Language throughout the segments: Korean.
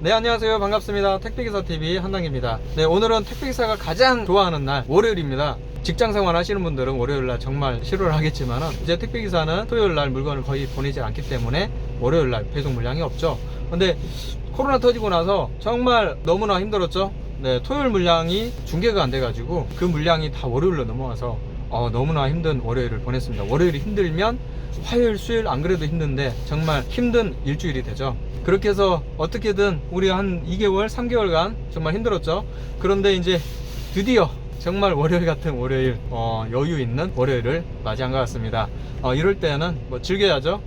네 안녕하세요. 반갑습니다. 택배기사TV 한당입니다. 네 오늘은 택배기사가 가장 좋아하는 날 월요일입니다. 직장 생활 하시는 분들은 월요일날 정말 싫어를 하겠지만 이제 택배기사는 토요일날 물건을 거의 보내지 않기 때문에 월요일날 배송 물량이 없죠. 근데 코로나 터지고 나서 정말 너무나 힘들었죠. 네 토요일 물량이 중계가 안 돼가지고 그 물량이 다 월요일로 넘어와서 어, 너무나 힘든 월요일을 보냈습니다. 월요일이 힘들면 화요일 수요일 안 그래도 힘든데 정말 힘든 일주일이 되죠. 그렇게 해서 어떻게든 우리 한 2개월 3개월간 정말 힘들었죠. 그런데 이제 드디어 정말 월요일 같은 월요일 어, 여유 있는 월요일을 맞이한 것 같습니다. 어, 이럴 때는 뭐 즐겨야죠.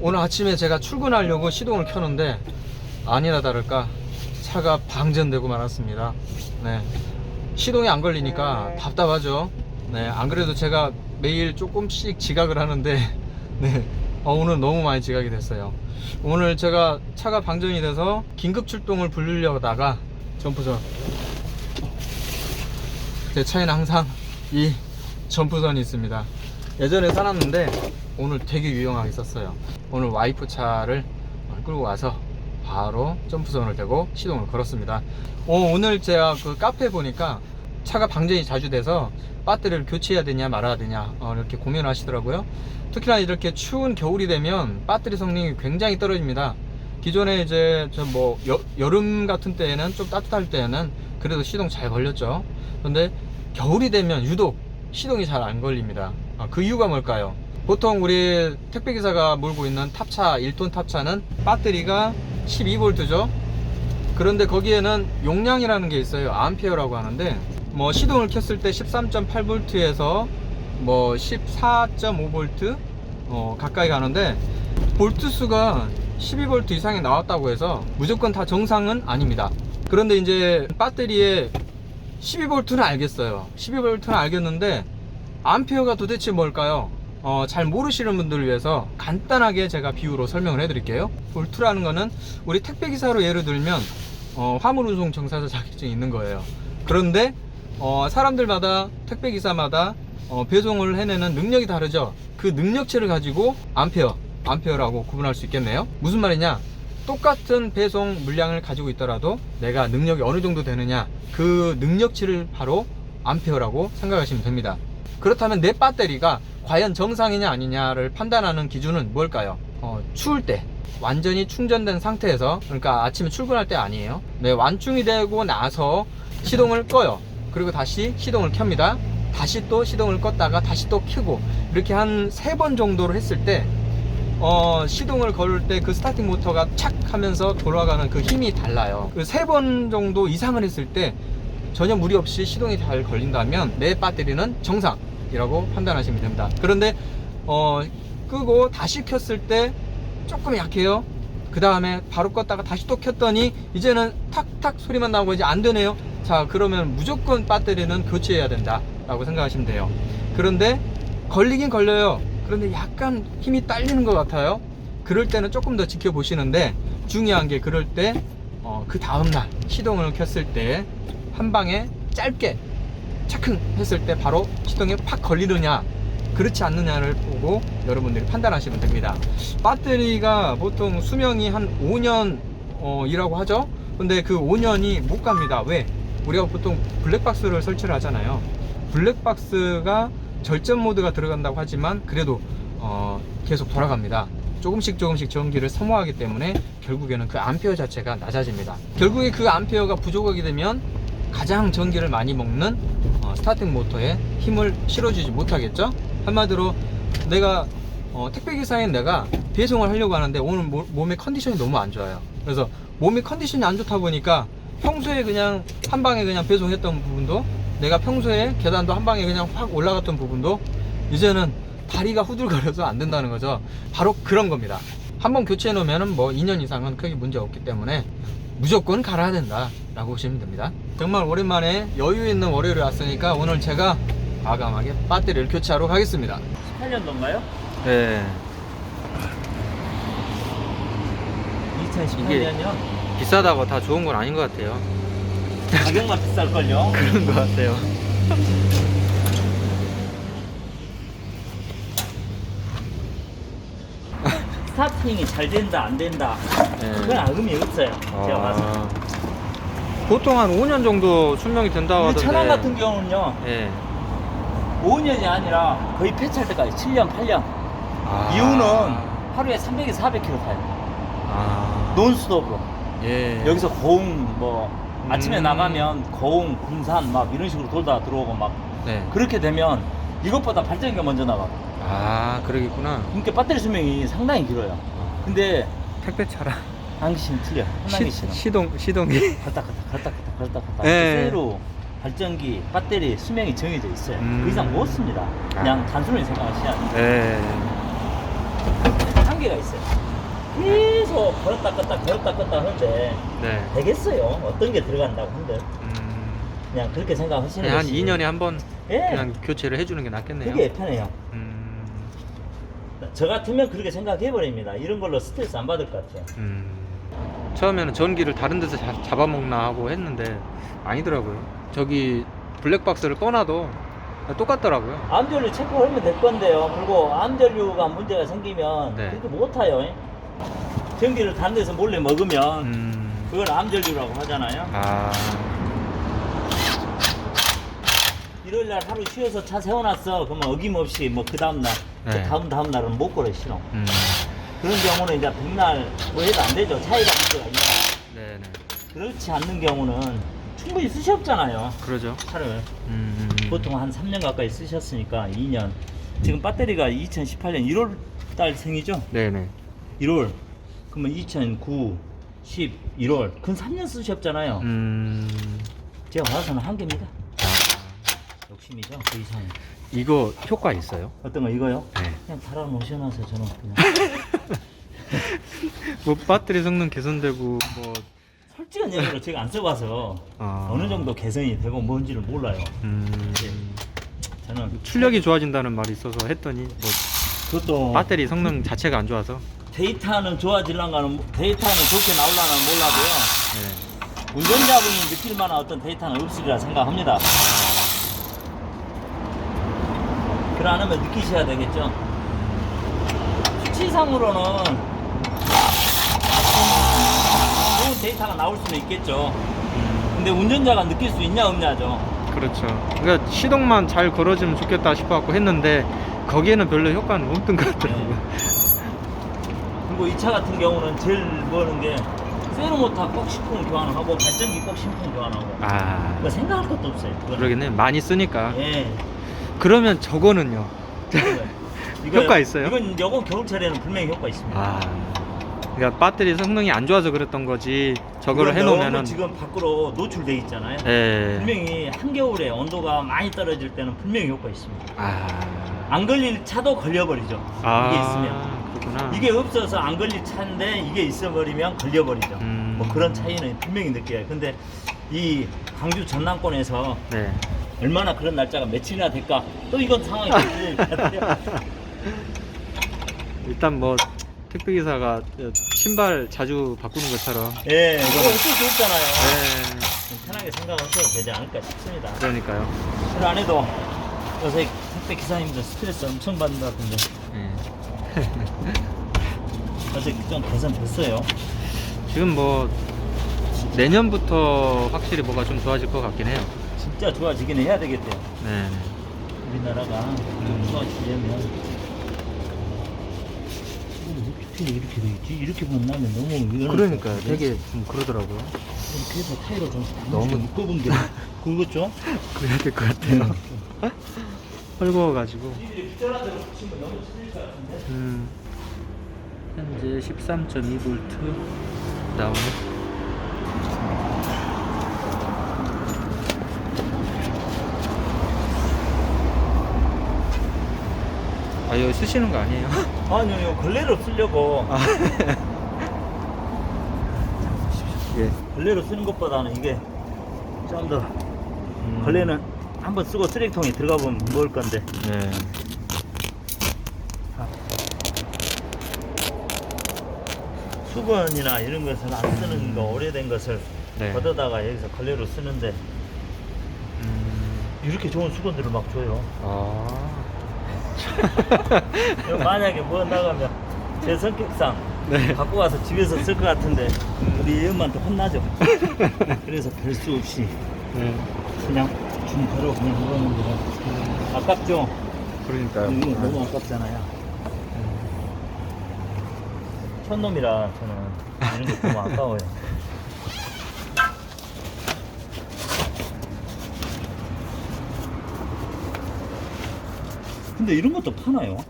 오늘 아침에 제가 출근하려고 시동을 켰는데 아니나 다를까 차가 방전되고 말았습니다. 네. 시동이 안 걸리니까 답답하죠. 네 안 그래도 제가 매일 조금씩 지각을 하는데 네. 어, 오늘 너무 많이 지각이 됐어요. 오늘 제가 차가 방전이 돼서 긴급 출동을 부르려다가 점프선 제 차에는 항상 이 점프선이 있습니다. 예전에 살았는데 오늘 되게 유용하게 썼어요. 오늘 와이프 차를 끌고 와서 바로 점프선을 대고 시동을 걸었습니다. 어, 오늘 제가 그 카페 보니까 차가 방전이 자주 돼서 배터리를 교체해야 되냐 말아야 되냐 어, 이렇게 고민을 하시더라고요. 특히나 이렇게 추운 겨울이 되면 배터리 성능이 굉장히 떨어집니다. 기존에 이제 저뭐 여 름 같은 때에는 좀 따뜻할 때에는 그래도 시동 잘 걸렸죠. 근데 겨울이 되면 유독 시동이 잘 안 걸립니다. 아, 그 이유가 뭘까요? 보통 우리 택배기사가 몰고 있는 탑차 1톤 탑차는 배터리가 12V죠. 그런데 거기에는 용량이라는 게 있어요. 암페어라고 하는데 뭐 시동을 켰을 때 13.8V에서 뭐 14.5V 어, 가까이 가는데 볼트 수가 12V 이상이 나왔다고 해서 무조건 다 정상은 아닙니다. 그런데 이제 배터리에 12V는 알겠어요. 12V는 알겠는데 암페어가 도대체 뭘까요? 어, 잘 모르시는 분들을 위해서 간단하게 제가 비유로 설명을 해 드릴게요. 볼트라는 거는 우리 택배기사로 예를 들면 어, 화물운송 정사자 자격증이 있는 거예요. 그런데 어, 사람들마다 택배기사마다 어, 배송을 해내는 능력이 다르죠? 그 능력치를 가지고 암페어 암페어라고 구분할 수 있겠네요. 무슨 말이냐? 똑같은 배송 물량을 가지고 있더라도 내가 능력이 어느 정도 되느냐? 그 능력치를 바로 암페어라고 생각하시면 됩니다. 그렇다면 내 배터리가 과연 정상이냐 아니냐를 판단하는 기준은 뭘까요? 어, 추울 때 완전히 충전된 상태에서 그러니까 아침에 출근할 때 아니에요. 네 완충이 되고 나서 시동을 꺼요 그리고 다시 시동을 켭니다. 다시 또 시동을 껐다가 다시 또 켜고 이렇게 한 세 번 정도를 했을 때 어, 시동을 걸을 때 그 스타팅 모터가 착 하면서 돌아가는 그 힘이 달라요. 그 세 번 정도 이상을 했을 때 전혀 무리 없이 시동이 잘 걸린다면 내 배터리는 정상이라고 판단하시면 됩니다. 그런데 어, 끄고 다시 켰을 때 조금 약해요. 그 다음에 바로 껐다가 다시 또 켰더니 이제는 탁탁 소리만 나오고 이제 안 되네요 자 그러면 무조건 배터리는 교체해야 된다 라고 생각하시면 돼요. 그런데 걸리긴 걸려요. 그런데 약간 힘이 딸리는 것 같아요. 그럴 때는 조금 더 지켜보시는데 중요한 게 그럴 때 어, 그 다음날 시동을 켰을 때 한 방에 짧게 차큰 했을 때 바로 시동에 팍 걸리느냐 그렇지 않느냐를 보고 여러분들이 판단하시면 됩니다. 배터리가 보통 수명이 한 5년 어, 이라고 하죠? 근데 그 5년이 못 갑니다. 왜 우리가 보통 블랙박스를 설치를 하잖아요. 블랙박스가 절전 모드가 들어간다고 하지만 그래도 어, 계속 돌아갑니다. 조금씩 조금씩 전기를 소모하기 때문에 결국에는 그 암페어 자체가 낮아집니다. 결국에 그 암페어가 부족하게 되면 가장 전기를 많이 먹는 어, 스타팅 모터에 힘을 실어주지 못하겠죠? 한마디로 내가 어, 택배기사인 내가 배송을 하려고 하는데 오늘 모- 몸의 컨디션이 너무 안 좋아요. 그래서 몸의 컨디션이 안 좋다 보니까 평소에 그냥 한 방에 그냥 배송했던 부분도 내가 평소에 계단도 한 방에 그냥 확 올라갔던 부분도 이제는 다리가 후들거려서 안 된다는 거죠. 바로 그런 겁니다. 한번 교체해 놓으면 뭐 2년 이상은 크게 문제 없기 때문에 무조건 갈아야 된다 라고 보시면 됩니다. 정말 오랜만에 여유 있는 월요일에 왔으니까 오늘 제가 과감하게 배터리를 교체하러 가겠습니다. 18년도인가요? 네. 2018년이요? 비싸다고 다 좋은 건 아닌 것 같아요 가격만 비쌀걸요? 그런 것 같아요 스타팅이 잘 된다 안 된다 예. 그건 의미 없어요. 제가 봐서. 아, 보통 한 5년 정도 수명이 된다고 근데 하던데. 천안 같은 경우는요 예. 5년이 아니라 거의 폐차할 때까지 7년 8년 아. 이유는 하루에 300에서 400km 타요. 아. 논스톱으로. 예. 여기서 고흥 뭐 아침에 음. 나가면 고흥 군산 막 이런 식으로 돌다 들어오고 막 네. 그렇게 되면 이것보다 발전기가 먼저 나가. 아, 그러겠구나. 그러니까 배터리 수명이 상당히 길어요. 아, 근데 택배 차랑 한기 씨는 틀려. 시, 시동 시동이 갈딱 갈딱 갈딱 갈딱 갈딱 갈딱 예. 새로 발전기 배터리 수명이 정해져 있어요. 음. 그 이상 못 씁니다. 그냥 단순히 생각하시면 예. 한계가 있어요. 계속 걸었다 껐다 걸었다 껐다 하는데 네. 되겠어요. 어떤 게 들어간다고 한들 음. 그냥 그렇게 생각하시는 그냥 한 것이 2년에 한 번 예. 그냥 교체를 해주는 게 낫겠네요. 그게 편해요. 음. 저 같으면 그렇게 생각해 버립니다. 이런 걸로 스트레스 안 받을 것 같아요. 음. 처음에는 전기를 다른 데서 잡- 잡아먹나 하고 했는데 아니더라고요. 저기 블랙박스를 꺼놔도 똑같더라고요. 암전류 체크하면 될 건데요. 그리고 암전류가 문제가 생기면 네. 그렇게 못 타요. 전기를 다른 데서 몰래 먹으면 음. 그걸 암전류라고 하잖아요. 아. 일요일 날 하루 쉬어서 차 세워놨어. 그러면 어김없이 뭐 그 다음 날, 네. 그 다음 다음 날은 못 걸어 싫어. 음. 그런 경우는 이제 백날 뭐 해도 안 되죠. 차이가 문제가 있다. 네네. 그렇지 않는 경우는 충분히 쓰셨잖아요. 그러죠. 차를. 음. 보통 한 3년 가까이 쓰셨으니까 2년. 지금 배터리가 2018년 1월 달 생이죠? 네 네. 1월. 그러면 2009, 10, 1월. 그건 3년 쓰셨잖아요. 음. 제가 봐서는 한계입니다. 아. 욕심이죠. 그 이상. 이거 효과 있어요? 어떤 거 이거요? 네. 그냥 달아 놓으셔놔서 저는 그냥. 뭐 배터리 성능 개선되고 뭐 솔직한 얘기로 제가 안 써봐서 아. 어느 정도 개선이 되고 뭔지를 몰라요. 음. 저는 출력이 좋아진다는 말이 있어서 했더니 뭐 그것도 배터리 성능 자체가 안 좋아서 데이터는 좋아질랑가는 데이터는 좋게 나올라는 몰라도요. 네. 운전자분이 느낄 만한 어떤 데이터는 없으리라 생각합니다. 그러려면 느끼셔야 되겠죠. 수치상으로는 좋은 데이터가 나올 수는 있겠죠. 근데 운전자가 느낄 수 있냐 없냐죠. 그렇죠. 그러니까 시동만 잘 걸어주면 좋겠다 싶어갖고 했는데 거기에는 별로 효과는 없던 것 같더라고요. 그리고 이 차 같은 경우는 제일 뭐하는 게 세로모터 꼭 신품 교환하고 발전기 꼭 신품 교환하고 아 그거 생각할 것도 없어요. 그거는. 그러겠네. 많이 쓰니까. 예. 그러면 저거는요. 이거요? 효과 있어요? 이건 요건 겨울철에는 분명히 효과 있습니다. 아 그러니까 배터리 성능이 안 좋아서 그랬던 거지. 저거를 이건 해놓으면은 지금 밖으로 노출돼 있잖아요. 예. 분명히 한겨울에 온도가 많이 떨어질 때는 분명히 효과 있습니다. 아. 안 걸릴 차도 걸려버리죠. 아, 이게 있으면. 그렇구나. 이게 없어서 안 걸릴 차인데 이게 있어버리면 걸려버리죠. 음. 뭐 그런 차이는 분명히 느껴요. 근데 이 광주 전남권에서 네. 얼마나 그런 날짜가 며칠이나 될까? 또 이건 상황이. 일단 뭐 택배 기사가 신발 자주 바꾸는 것처럼. 예, 이거 어쩔 수 없잖아요. 네. 편하게 생각하셔도 되지 않을까 싶습니다. 그러니까요. 그 안에도 요새 택배 기사님들 스트레스 엄청 받는다던데 네. 어제 좀 개선됐어요. 지금 뭐 내년부터 확실히 뭐가 좀 좋아질 것 같긴 해요. 진짜 좋아지긴 해야 되겠대요. 네. 우리나라가 좀 좋아지려면 뭐 이렇게 이렇게 돼 있지? 이렇게 만나면 너무. 같은데? 되게 좀 그러더라고요. 해서 타이로 좀 너무- 너무 묶어본 게 그거죠? 그래야 될 것 같아요. 헐거워가지고. 음. 현재 13.2V 나오네. 아, 여기 쓰시는 거 아니에요? 아니요, 걸레로 쓰려고 아. 예. 걸레로 쓰는 것보다는 이게 좀더 음. 걸레는 한번 쓰고 쓰레기통에 들어가 보면 먹을 건데 네. 수건이나 이런 것을 안 쓰는 거 오래된 것을 네. 걷어다가 여기서 걸레로 쓰는데 음. 이렇게 좋은 수건들을 막 줘요. 아. 만약에 뭐 나가면 제 성격상 네. 갖고 가서 집에서 쓸 것 같은데 우리 예은한테 혼나죠. 그래서 별 수 없이 네. 그냥 준 대로 그냥 먹었는데 아깝죠? 그러니까요. 이거 너무 아깝잖아요. 촌놈이라 저는 이런 거 너무 아까워요. 근데 이런 것도 파나요?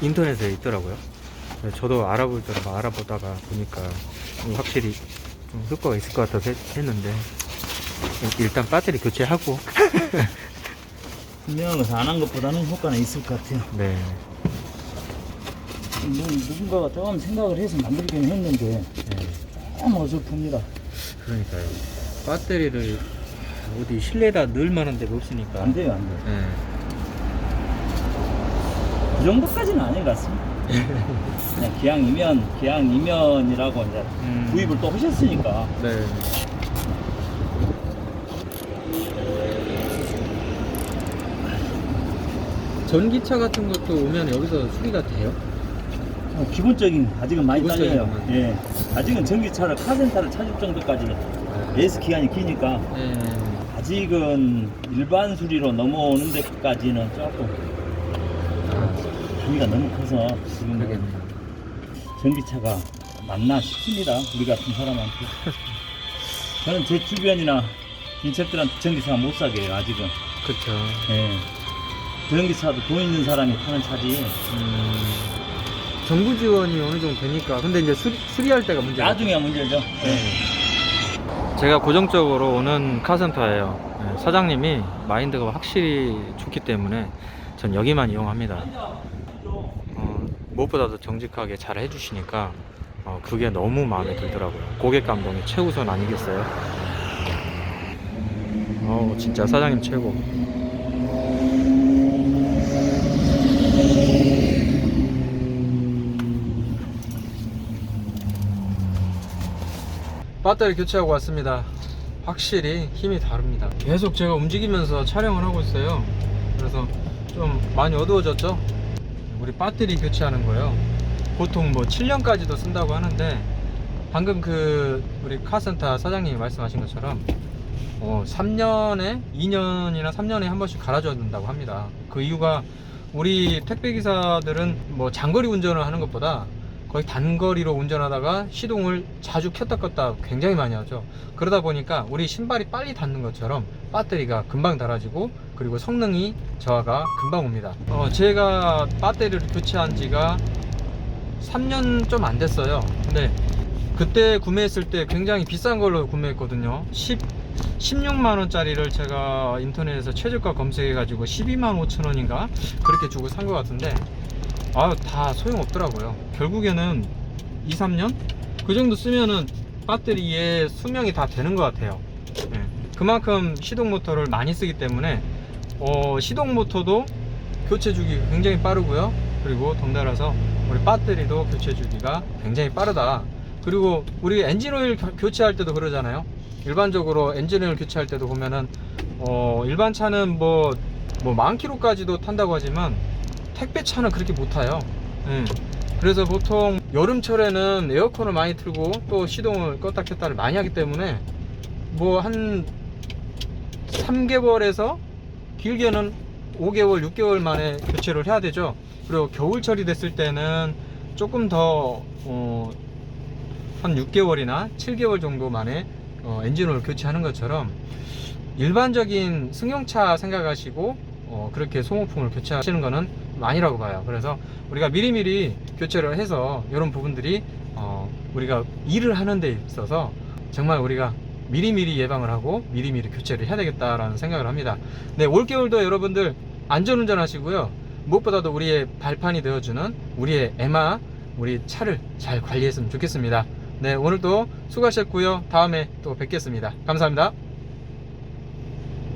인터넷에 있더라고요. 네, 저도 알아볼 때막 알아보다가 보니까 확실히 좀 효과가 있을 것 같아서 했- 했는데 일단 배터리 교체하고 분명한 것은 안한 것보다는 효과는 있을 것 같아요. 네 뭐 누군가가 조금 생각을 해서 만들긴 했는데 네. 좀 어설픕니다. 그러니까요. 배터리를 어디 실내에다 넣을 만한 데가 없으니까 안 돼요, 안 돼요. 네. 그 정도까지는 아닌 것 같습니다. 그냥 기왕이면, 기왕이면이라고 이제 음. 구입을 또 하셨으니까. 네. 전기차 같은 것도 오면 여기서 수리가 돼요? 어, 기본적인, 아직은 많이 기본적인 딸려요. 것만. 예. 아직은 전기차를, 카센터를 찾을 정도까지 레이스 기간이 기니까 네. 아직은 일반 수리로 넘어오는 데까지는 조금 아, 단위가 너무 커서 지금은 그러겠네요. 전기차가 맞나 싶습니다. 우리 같은 사람한테. 저는 제 주변이나 인척들한테 전기차 못 사게 해요, 아직은. 그쵸. 예. 전기차도 돈 있는 사람이 타는 차지. 음, 정부 지원이 어느 정도 되니까. 근데 이제 수리, 수리할 때가 문제가. 나중에 문제죠. 예. 제가 고정적으로 오는 카센터예요. 네, 사장님이 마인드가 확실히 좋기 때문에 전 여기만 이용합니다. 어, 무엇보다도 정직하게 잘 해주시니까 어, 그게 너무 마음에 들더라고요. 고객 감동이 최우선 아니겠어요? 어, 진짜 사장님 최고. 배터리 교체하고 왔습니다. 확실히 힘이 다릅니다. 계속 제가 움직이면서 촬영을 하고 있어요. 그래서 좀 많이 어두워졌죠? 우리 배터리 교체하는 거요. 보통 뭐 7년까지도 쓴다고 하는데 방금 그 우리 카센터 사장님이 말씀하신 것처럼 어 3년에 2년이나 3년에 한 번씩 갈아줘야 된다고 합니다. 그 이유가 우리 택배 기사들은 뭐 장거리 운전을 하는 것보다 거의 단거리로 운전하다가 시동을 자주 켰다 껐다 굉장히 많이 하죠. 그러다 보니까 우리 신발이 빨리 닿는 것처럼 배터리가 금방 닳아지고 그리고 성능이 저하가 금방 옵니다. 어, 제가 배터리를 교체한 지가 3년 좀 안 됐어요. 근데 그때 구매했을 때 굉장히 비싼 걸로 구매했거든요. 10, 16만 원짜리를 제가 인터넷에서 최저가 검색해 가지고 12만 5천 원인가 그렇게 주고 산 것 같은데 아다 소용없더라고요. 결국에는 2, 3년 그 정도 쓰면은 배터리의 수명이 다 되는 것 같아요. 예. 그만큼 시동 모터를 많이 쓰기 때문에 어, 시동 모터도 교체 주기가 굉장히 빠르고요. 그리고 덩달아서 우리 배터리도 교체 주기가 굉장히 빠르다. 그리고 우리 엔진 오일 교- 교체할 때도 그러잖아요. 일반적으로 엔진 오일 교체할 때도 보면은 어, 일반 차는 뭐 뭐만 킬로까지도 탄다고 하지만 택배 차는 그렇게 못 타요. 예. 그래서 보통 여름철에는 에어컨을 많이 틀고 또 시동을 껐다 켰다를 많이 하기 때문에 뭐 한 3개월에서 길게는 5개월, 6개월 만에 교체를 해야 되죠. 그리고 겨울철이 됐을 때는 조금 더, 어, 한 6개월이나 7개월 정도 만에 어, 엔진오일 교체하는 것처럼 일반적인 승용차 생각하시고 어, 그렇게 소모품을 교체하시는 거는 아니라고 봐요. 그래서 우리가 미리미리 교체를 해서 이런 부분들이 어, 우리가 일을 하는 데 있어서 정말 우리가 미리미리 예방을 하고 미리미리 교체를 해야 되겠다라는 생각을 합니다. 네, 올겨울도 여러분들 안전운전 하시고요. 무엇보다도 우리의 발판이 되어주는 우리의 에마, 우리 차를 잘 관리했으면 좋겠습니다. 네, 오늘도 수고하셨고요. 다음에 또 뵙겠습니다. 감사합니다.